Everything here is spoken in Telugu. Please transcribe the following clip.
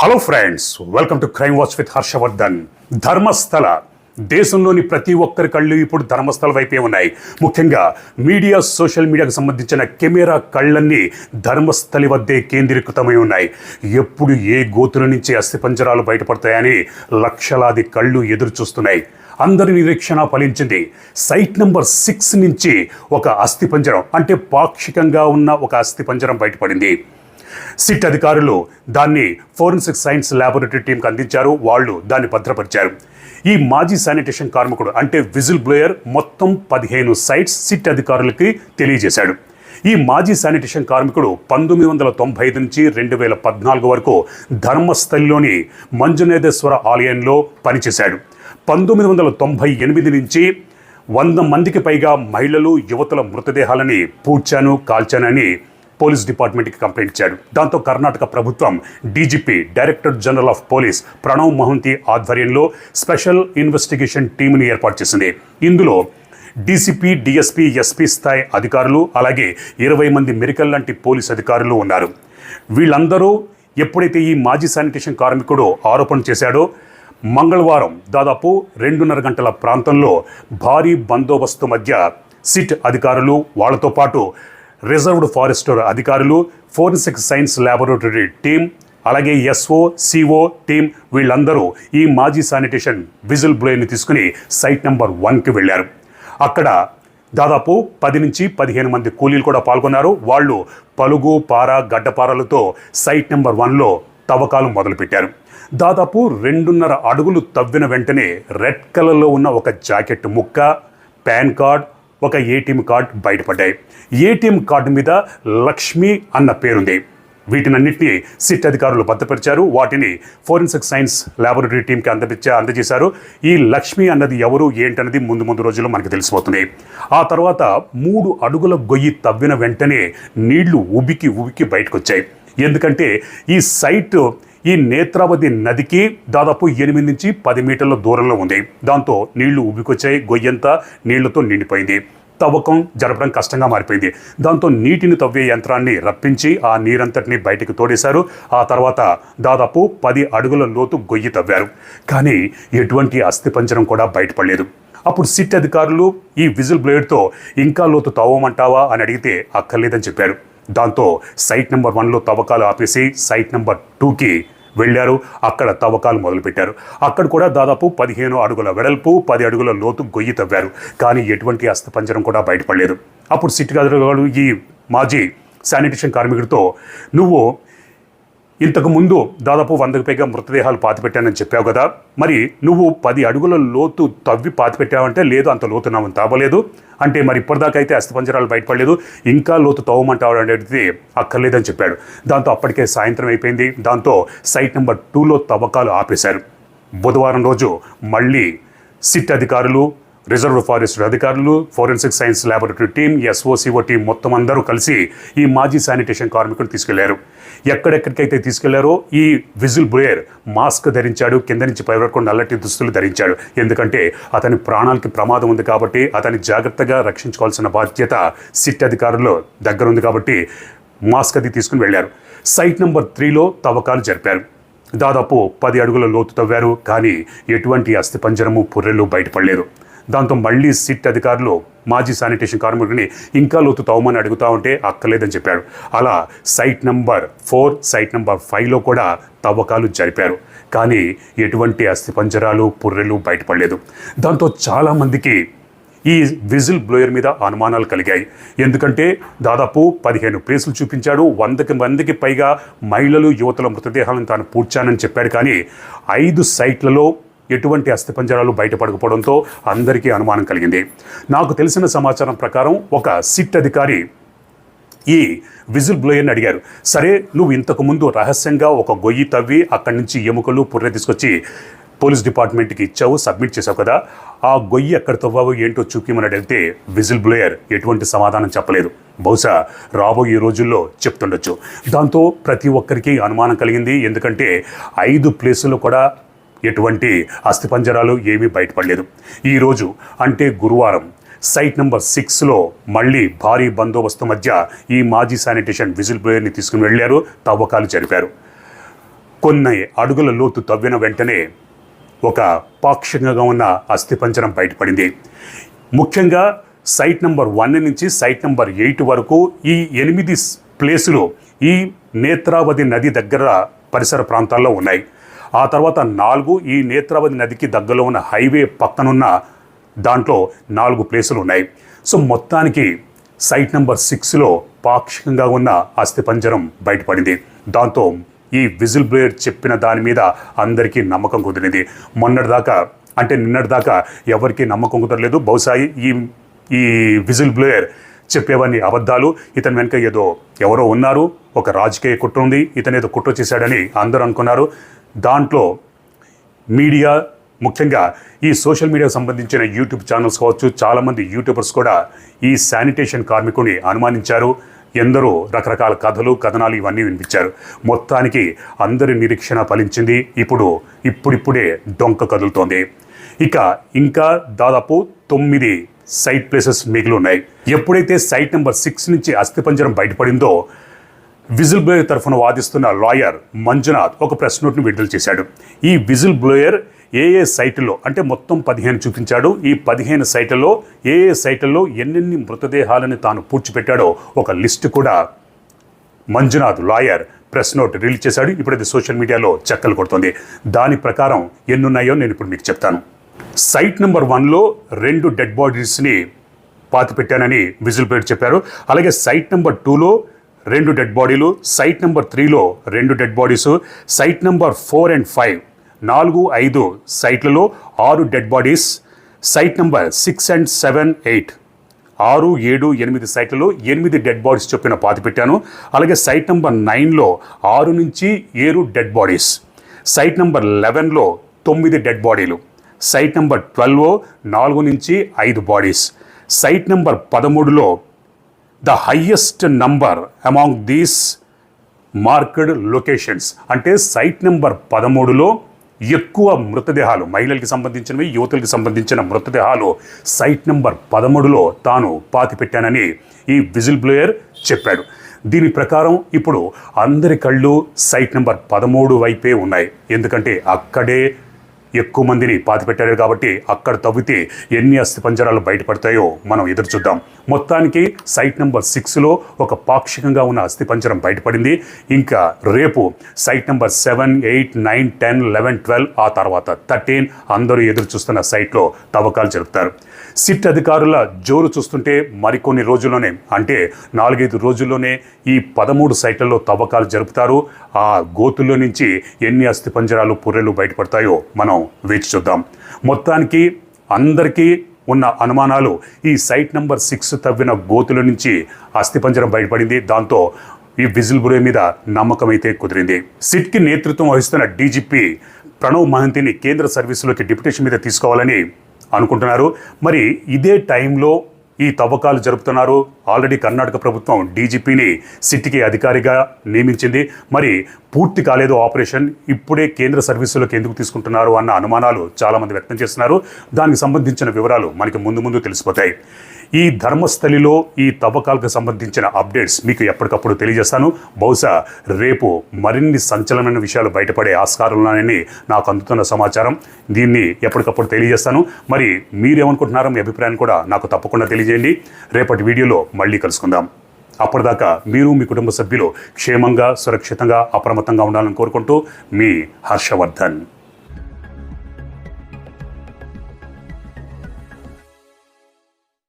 Hello friends welcome to crime watch with Harshavardhan Dharmasthala. దేశంలోని ప్రతి ఒక్కరి కళ్ళు ఇప్పుడు ధర్మస్థల వైపే ఉన్నాయి. ముఖ్యంగా మీడియా సోషల్ మీడియాకు సంబంధించిన కెమెరా కళ్ళన్నీ ధర్మస్థలి వద్దే కేంద్రీకృతమై ఉన్నాయి. ఎప్పుడు ఏ గోతుల నుంచి అస్థిపంజరాలు బయటపడతాయని లక్షలాది కళ్ళు ఎదురు చూస్తున్నాయి అందరి నిరీక్షణ ఫలించింది. సైట్ నెంబర్ సిక్స్ నుంచి ఒక అస్థిపంజరం అంటే పాక్షికంగా ఉన్న ఒక అస్థిపంజరం బయటపడింది. సిట్ అధికారులు దాన్ని ఫోరెన్సిక్ సైన్స్ ల్యాబొరేటరీ టీంకి అందించారు. వాళ్ళు దాన్ని భద్రపరిచారు. ఈ మాజీ శానిటేషన్ కార్మికుడు అంటే విజిల్ బ్లోయర్ మొత్తం పదిహేను సైట్స్ సిట్ అధికారులకి తెలియజేశాడు. ఈ మాజీ శానిటేషన్ కార్మికుడు పంతొమ్మిది వందల తొంభై ఐదు నుంచి రెండు వేల పద్నాలుగు వరకు ధర్మస్థలిలోని మంజునేధేశ్వర ఆలయంలో పనిచేశాడు. పంతొమ్మిది వందల తొంభై ఎనిమిది నుంచి వంద మందికి పైగా మహిళలు యువతుల మృతదేహాలని పూడ్చాను కాల్చానని పోలీస్ డిపార్ట్మెంట్కి కంప్లైంట్ ఇచ్చాడు. దాంతో కర్ణాటక ప్రభుత్వం DGP director general of police Pranav Mohanty ఆధ్వర్యంలో స్పెషల్ ఇన్వెస్టిగేషన్ టీంని ఏర్పాటు చేసింది. ఇందులో డీసీపీ డిఎస్పీ ఎస్పీ స్థాయి అధికారులు అలాగే ఇరవై మంది మెరికల్ లాంటి పోలీస్ అధికారులు ఉన్నారు. వీళ్ళందరూ ఎప్పుడైతే ఈ మాజీ శానిటేషన్ కార్మికుడు ఆరోపణ చేశాడో మంగళవారం దాదాపు రెండున్నర గంటల ప్రాంతంలో భారీ బందోబస్తు మధ్య సిట్ అధికారులు వాళ్ళతో పాటు రిజర్వ్డ్ ఫారెస్టర్ అధికారులు ఫోరెన్సిక్ సైన్స్ ల్యాబొరేటరీ టీం అలాగే ఎస్ఓ సిఓ టీం వీళ్ళందరూ ఈ మాజీ శానిటేషన్ విజిల్ బ్లోయర్ని తీసుకుని సైట్ నెంబర్ వన్కి వెళ్ళారు. అక్కడ దాదాపు పది నుంచి పదిహేను మంది కూలీలు కూడా పాల్గొన్నారు. వాళ్ళు పలుగు పార గడ్డపారలతో సైట్ నెంబర్ వన్లో తవ్వకాలు మొదలుపెట్టారు. దాదాపు రెండున్నర అడుగులు తవ్విన వెంటనే రెడ్ కలర్లో ఉన్న ఒక జాకెట్ ముక్క పాన్ కార్డ్ ఒక ఏటీఎం కార్డ్ బయటపడ్డాయి. ఏటీఎం కార్డు మీద లక్ష్మి అన్న పేరుంది. వీటినన్నింటినీ సిట్ అధికారులు భద్రపరిచారు. వాటిని ఫోరెన్సిక్ సైన్స్ ల్యాబొరేటరీ టీంకి అందజేచ్చా అందజేశారు. ఈ లక్ష్మి అన్నది ఎవరు ఏంటన్నది ముందు ముందు రోజుల్లో మనకు తెలిసిపోతుంది ఆ తర్వాత మూడు అడుగుల గొయ్యి తవ్విన వెంటనే నీళ్ళు ఉబికి ఉబికి బయటకు వచ్చాయి ఎందుకంటే ఈ సైట్ ఈ నేత్రావతి నదికి దాదాపు ఎనిమిది నుంచి పది మీటర్ల దూరంలో ఉంది. దాంతో నీళ్ళు ఉబ్బికొచ్చాయి గొయ్యంతా నీళ్ళతో నిండిపోయింది. తవ్వకం జరపడం కష్టంగా మారిపోయింది. దాంతో నీటిని తవ్వే యంత్రాన్ని రప్పించి ఆ నీరంతటిని బయటకు తోడేశారు. ఆ తర్వాత దాదాపు పది అడుగుల లోతు గొయ్యి తవ్వారు. కానీ ఎటువంటి అస్థిపంజరం కూడా బయటపడలేదు. అప్పుడు సిట్ అధికారులు ఈ విజిల్ బ్లేడ్తో ఇంకా లోతు తవ్వమంటావా? అని అడిగితే అక్కర్లేదని చెప్పారు. దాంతో సైట్ నెంబర్ వన్లో తవ్వకాలు ఆపేసి సైట్ నెంబర్ టూకి వెళ్ళారు. అక్కడ తవ్వకాలు మొదలుపెట్టారు. అక్కడ కూడా దాదాపు పదిహేను అడుగుల వెడల్పు పది అడుగుల లోతు గొయ్యి తవ్వారు. కానీ ఎటువంటి అస్తపంజరం కూడా బయటపడలేదు. అప్పుడు సిటీ అధికారులు ఈ మాజీ శానిటేషన్ కార్మికుడితో నువ్వు ఇంతకు ముందు దాదాపు వందకు పైగా మృతదేహాలు పాతిపెట్టానని చెప్పావు కదా. మరి నువ్వు పది అడుగుల లోతు తవ్వి పాతిపెట్టావంటే లేదు అంత లోతు నా తవ్వలేదు అంటే మరి ఇప్పటిదాకా అయితే అస్థిపంజరాలు బయటపడలేదు ఇంకా లోతు తవ్వమంటావు అనేది అక్కర్లేదని చెప్పాడు. దాంతో అప్పటికే సాయంత్రం అయిపోయింది. దాంతో సైట్ నెంబర్ టూలో తవ్వకాలు ఆపేశారు. బుధవారం రోజు మళ్ళీ సిట్ అధికారులు రిజర్వ్ ఫారెస్ట్ అధికారులు forensic science laboratory team SOCO team మొత్తం అందరూ కలిసి ఈ మాజీ శానిటేషన్ కార్మికులు తీసుకెళ్ళారు. ఎక్కడెక్కడికైతే తీసుకెళ్ళారో ఈ విజిల్ బుయర్ మాస్క్ ధరించాడు కింద నుంచి పై వరకు నల్లటి దుస్తులు ధరించాడు. ఎందుకంటే అతని ప్రాణాలకి ప్రమాదం ఉంది కాబట్టి అతని జాగ్రత్తగా రక్షించుకోవాల్సిన బాధ్యత సిట్ అధికారులు దగ్గర ఉంది కాబట్టి మాస్క్ అది తీసుకుని వెళ్ళారు. సైట్ నెంబర్ త్రీలో తవ్వకాలు జరిపారు. దాదాపు పది అడుగుల లోతు తవ్వారు కానీ ఎటువంటి అస్థిపంజరము పుర్రెలు బయటపడలేదు. దాంతో మళ్ళీ సిట్ అధికారులు మాజీ శానిటేషన్ కార్మికుడిని ఇంకా లోతు తవ్వమని అడుగుతా ఉంటే అక్కర్లేదని చెప్పాడు అలా site number four site number ఫైవ్లో కూడా తవ్వకాలు జరిపారు. కానీ ఎటువంటి అస్థిపంజరాలు పుర్రెలు బయటపడలేదు. దాంతో చాలామందికి ఈ విజిల్ బ్లోయర్ మీద అనుమానాలు కలిగాయి. ఎందుకంటే దాదాపు పదిహేను ప్లేసులు చూపించాడు. వందకి మందికి పైగా మహిళలు యువతల మృతదేహాలను తాను పూడ్చానని చెప్పాడు. కానీ ఐదు సైట్లలో ఎటువంటి అస్థిపంజరాలు బయటపడకపోవడంతో అందరికీ అనుమానం కలిగింది. నాకు తెలిసిన సమాచారం ప్రకారం ఒక సిట్ అధికారి ఈ విజిల్ బ్లోయర్ని అడిగారు. సరే నువ్వు ఇంతకు ముందు రహస్యంగా ఒక గొయ్యి తవ్వి అక్కడి నుంచి ఎముకలు పుర్రె తీసుకొచ్చి పోలీస్ డిపార్ట్మెంట్కి ఇచ్చావు సబ్మిట్ చేసావు కదా. ఆ గొయ్యి ఎక్కడ తవ్వావు ఏంటో చూపిమని అడిగితే విజిల్ బ్లోయర్ ఎటువంటి సమాధానం చెప్పలేదు. బహుశా రాబోయే రోజుల్లో చెప్తుండొచ్చు. దాంతో ప్రతి ఒక్కరికి అనుమానం కలిగింది. ఎందుకంటే ఐదు ప్లేసులు కూడా ఎటువంటి అస్థిపంజరాలు ఏమీ బయటపడలేదు. ఈరోజు అంటే గురువారం సైట్ నెంబర్ సిక్స్లో మళ్ళీ భారీ బందోబస్తు మధ్య ఈ మాజీ శానిటేషన్ విజిల్ బ్లోయర్ని తీసుకుని వెళ్ళారు. తవ్వకాలు జరిపారు. కొన్ని అడుగుల లోతు తవ్విన వెంటనే ఒక పాక్షికంగా ఉన్న అస్థిపంజరం బయటపడింది. ముఖ్యంగా సైట్ నంబర్ వన్ నుంచి సైట్ నంబర్ ఎయిట్ వరకు ఈ ఎనిమిది ప్లేసులు ఈ నేత్రావతి నది దగ్గర పరిసర ప్రాంతాల్లో ఉన్నాయి. ఆ తర్వాత నాలుగు ఈ నేత్రావతి నదికి దగ్గరలో ఉన్న హైవే పక్కనున్న దాంట్లో నాలుగు ప్లేసులు ఉన్నాయి. సో మొత్తానికి సైట్ నెంబర్ సిక్స్లో పాక్షికంగా ఉన్న అస్థిపంజరం బయటపడింది. దాంతో ఈ విజిల్ బ్లేయర్ చెప్పిన దాని మీద అందరికీ నమ్మకం కుదిరింది. మొన్నటిదాకా అంటే నిన్నటిదాకా ఎవరికీ నమ్మకం కుదరలేదు. బహుశా ఈ ఈ విజిల్ బ్లేయర్ చెప్పేవన్నీ అబద్ధాలు. ఇతని వెనుక ఏదో ఎవరో ఉన్నారు. ఒక రాజకీయ కుట్ర ఉంది. ఇతను ఏదో కుట్ర చేశాడని అందరూ అనుకున్నారు. దాంట్లో మీడియా ముఖ్యంగా ఈ సోషల్ మీడియాకు సంబంధించిన యూట్యూబ్ ఛానల్స్ కావచ్చు చాలామంది యూట్యూబర్స్ కూడా ఈ శానిటేషన్ కార్మికుని అనుమానించారు. ఎందరో రకరకాల కథలు కథనాలు ఇవన్నీ వినిపించారు. మొత్తానికి అందరి నిరీక్షణ ఫలించింది. ఇప్పుడు ఇప్పుడిప్పుడే డొంక కదులుతోంది. ఇక ఇంకా దాదాపు తొమ్మిది సైట్ ప్లేసెస్ మిగిలి ఉన్నాయి. ఎప్పుడైతే సైట్ నెంబర్ సిక్స్ నుంచి అస్థిపంజరం బయటపడిందో విజిల్ బ్లోయర్ తరఫున వాదిస్తున్న లాయర్ మంజునాథ్ ఒక ప్రెస్ నోట్ను విడుదల చేశాడు. ఈ విజిల్ బ్లోయర్ ఏ ఏ సైట్లో అంటే మొత్తం పదిహేను చూపించాడు. ఈ పదిహేను సైట్లలో ఏ ఏ సైట్లలో ఎన్నెన్ని మృతదేహాలను తాను పూడ్చిపెట్టాడో ఒక లిస్టు కూడా Manjunath lawyer press note release చేశాడు. ఇప్పుడు అది సోషల్ మీడియాలో చక్కలు కొడుతుంది. దాని ప్రకారం ఎన్నున్నాయో నేను ఇప్పుడు మీకు చెప్తాను. సైట్ నెంబర్ వన్లో రెండు డెడ్ బాడీస్ని పాతిపెట్టానని విజిల్ బ్లేడ్ చెప్పారు. అలాగే సైట్ నెంబర్ టూలో రెండు డెడ్ బాడీలు సైట్ నెంబర్ త్రీలో రెండు dead bodies site number four and five నాలుగు ఐదు సైట్లలో ఆరు dead bodies site number six and seven eight ఆరు ఏడు ఎనిమిది సైట్లలో ఎనిమిది డెడ్ బాడీస్ చొప్పున పాతి పెట్టాను అలాగే సైట్ నెంబర్ నైన్లో ఆరు నుంచి ఏడు డెడ్ బాడీస్ సైట్ నెంబర్ లెవెన్లో తొమ్మిది డెడ్ బాడీలు సైట్ నెంబర్ ట్వెల్వ్ నాలుగు నుంచి ఐదు బాడీస్ సైట్ నెంబర్ పదమూడులో the highest number among these marked locations. అంటే సైట్ నెంబర్ పదమూడులో ఎక్కువ మృతదేహాలు మహిళలకి సంబంధించినవి యువతులకి సంబంధించిన మృతదేహాలు సైట్ నెంబర్ పదమూడులో తాను పాతి పెట్టానని ఈ విజిల్ బ్లోయర్ చెప్పాడు. దీని ప్రకారం ఇప్పుడు అందరి కళ్ళు సైట్ నెంబర్ పదమూడు వైపే ఉన్నాయి. ఎందుకంటే అక్కడే ఎక్కువ మందిని పాతిపెట్టారు కాబట్టి అక్కడ తవ్వితే ఎన్ని అస్థిపంజరాలు బయటపడతాయో మనం ఎదురు చూద్దాం. మొత్తానికి సైట్ నెంబర్ సిక్స్లో ఒక పాక్షికంగా ఉన్న అస్థిపంజరం బయటపడింది. ఇంకా రేపు site number seven eight nine ten eleven twelve ఆ తర్వాత థర్టీన్ అందరూ ఎదురు చూస్తున్న సైట్లో తవ్వకాలు జరుపుతారు. సిట్ అధికారుల జోరు చూస్తుంటే మరికొన్ని రోజుల్లోనే అంటే నాలుగైదు రోజుల్లోనే ఈ పదమూడు సైట్లలో తవ్వకాలు జరుపుతారు. ఆ గోతుల్లో నుంచి ఎన్ని అస్థిపంజరాలు పుర్రెలు బయటపడతాయో మనం వేచి చూద్దాం. మొత్తానికి అందరికీ ఉన్న అనుమానాలు ఈ సైట్ నంబర్ సిక్స్ తవ్విన గోతుల నుంచి అస్థిపంజరం బయటపడింది. దాంతో ఈ విజిల్ బ్రో మీద నమ్మకం అయితే కుదిరింది. సిట్కి నేతృత్వం వహిస్తున్న డీజీపీ ప్రణవ్ మహంతిని కేంద్ర సర్వీసులోకి డిప్యుటేషన్ మీద తీసుకోవాలని అనుకుంటున్నారు. మరి ఇదే టైంలో ఈ తవ్వకాలు జరుపుతున్నారు. ఆల్రెడీ కర్ణాటక ప్రభుత్వం డీజీపీని సిట్టికి అధికారిగా నియమించింది. మరి పూర్తి కాలేదు ఆపరేషన్. ఇప్పుడే కేంద్ర సర్వీసులకు ఎందుకు తీసుకుంటున్నారు అన్న అనుమానాలు చాలామంది వ్యక్తం చేస్తున్నారు. దానికి సంబంధించిన వివరాలు మనకి ముందు ముందు తెలిసిపోతాయి. ఈ ధర్మస్థలిలో ఈ తవ్వకాలకు సంబంధించిన అప్డేట్స్ మీకు ఎప్పటికప్పుడు తెలియజేస్తాను. బహుశా రేపు మరిన్ని సంచలనమైన విషయాలు బయటపడే ఆస్కారం ఉన్నాయని నాకు అందుతున్న సమాచారం. దీన్ని ఎప్పటికప్పుడు తెలియజేస్తాను. మరి మీరేమనుకుంటున్నారో మీ అభిప్రాయాన్ని కూడా నాకు తప్పకుండా తెలియజేయండి. రేపటి వీడియోలో మళ్ళీ కలుసుకుందాం. అప్పటిదాకా మీరు మీ కుటుంబ సభ్యులు క్షేమంగా సురక్షితంగా అప్రమత్తంగా ఉండాలని కోరుకుంటూ మీ హర్షవర్ధన్.